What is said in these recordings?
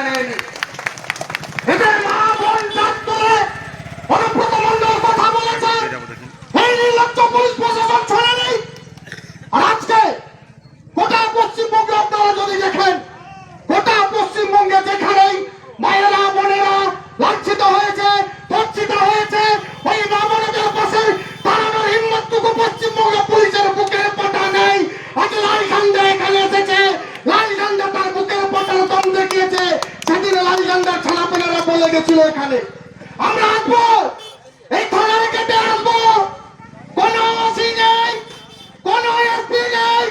看看你 ডেকেছিল এখানে, আমরা আসব, এই থানায় কেটে আসব। কোন ওসি নেই, কোন এসপি নেই,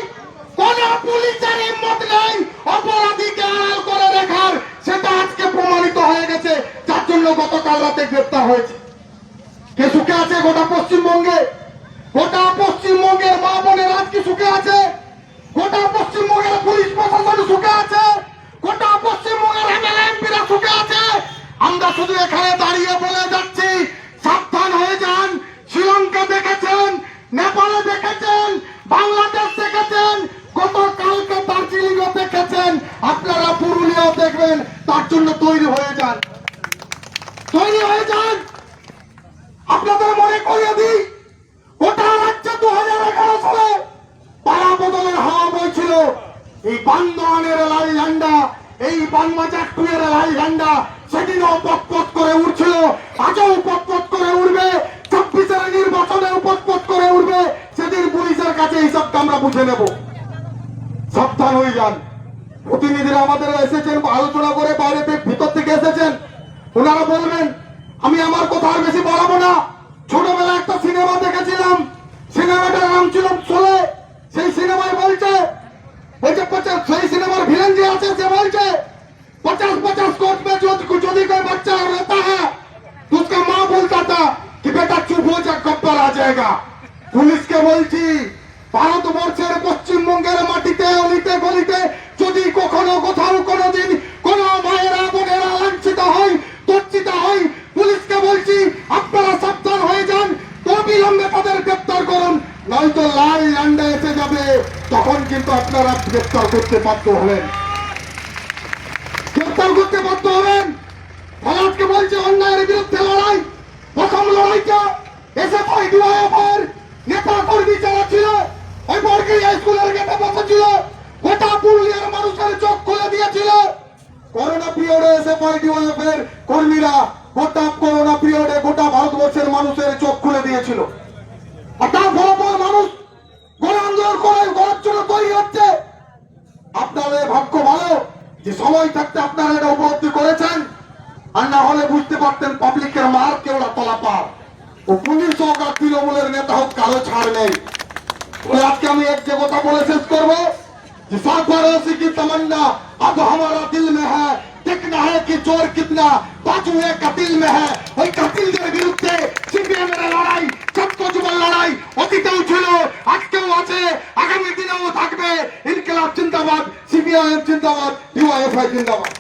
কোন পুলিশের হিম্মত নেই অপরাধীকে আড়াল করে রাখার। সেটা আজকে প্রমাণিত হয়ে গেছে, যার জন্য গতকাল রাতে গ্রেপ্তার হয়েছে। কে সুখে আছে গোটা পশ্চিমবঙ্গে? গোটা পশ্চিমবঙ্গের মা বোনের আজকে সুখে আছে? গোটা পশ্চিমবঙ্গের পুলিশ প্রশাসন সুখে আছে গোটা পশ্চিমবঙ্গের এমএলএ এমপিরা সুখে আছে আমরা শুধু এখানে দাঁড়িয়ে বলে যাচ্ছি সাবধান হয়ে যান শ্রীলঙ্কা দেখেছেন নেপালে দেখেছেন বাংলাদেশ দেখেছেন গতকালকে দার্জিলিং দেখেছেন আপনারা পুরুলিয়াও দেখবেন তার জন্য তৈরি হয়ে যান তৈরি হয়ে যান আপনাদের মনে করিয়ে দিই গোটা রাজ্যে দু হাজার এগারো সালে পাড়া বদলের হাওয়া বইছিল এই বান্দোয়ানের লাল ঝান্ডা এই বানবাজার টুয়ের লাল ঝান্ডা সেদিনও পটপট করে উঠছিল, আজও পটপট করে উঠবে চব্বিশের নির্বাচনেও পটপট করে উঠবে, সেদিন পুলিশের কাছে হিসাবটা আমরা বুঝে নেব। সাবধান হয়ে যান। প্রতিনিধিরা আমাদের এসেছেন, আলোচনা করে বাইরে থেকে ভিতর থেকে এসেছেন। ওনারা বলবেন, আমি আমার কথা আর বেশি বাড়াবো না। ছোটবেলা একটা সিনেমা দেখেছিলাম পুলিশকে বলছি, ভারতবর্ষের পশ্চিমবঙ্গের মাটিতে, অলিতে গলিতে যদি কখনো কোথাও কোনোদিন কোন মায়েরা, বোনেরা লাঞ্ছিত হয় তর্চিত হয়, পুলিশকে বলছি, আপনারা সাবধান হয়ে যান, অবিলম্বে তাদের গ্রেপ্তার করুন, নয়তো লাল ঝান্ডা এসে যাবে, তখন কিন্তু আপনারা গ্রেপ্তার করতে বাধ্য হবেন। গ্রেপ্তার করতে বাধ্য হবেন? আজকে বলছে, অন্যায়ের বিরুদ্ধে লড়াই, প্রথম লড়াইটা এসে ভাই ডিওয়াইএফের নেতা কর্মী যারা ছিল, ওই বর্গের স্কুলের গেটে বসেছিল গোটা পুরুলিয়ার মানুষের চোখ খুলে দিয়েছিল। করোনা পিরিয়ডে এসে ভাই ডিওয়াইএফের কর্মীরা গোটা করোনা পিরিয়ডে গোটা ভারতবর্ষের মানুষের চোখ খুলে দিয়েছিল। আর তার ফলাফল মানুষ গণ করে করার জন্য তৈরি হচ্ছে। আপনাদের ভাগ্য ভালো, যে সময় থাকতে আপনারা এটা উপলব্ধি করেছেন, আর না হলে বুঝতে পারতেন কারো ছাড় নেই বলে আজকে আমি এক যে কথা বলে শেষ করবো যে सरफरोशी की तमन्ना अब हमारा दिल में है देखना है कि चोर कितना बाजू है कतिल में है ওই কাতিলদের বিরুদ্ধে সিপিএম এর লড়াই সত্য যুবল লড়াই অতীতেও ছিল আজকেও আছে আগামী দিনেও থাকবে ইনকিলাব জিন্দাবাদ সিপিআইএম জিন্দাবাদ ইউআইএফআই জিন্দাবাদ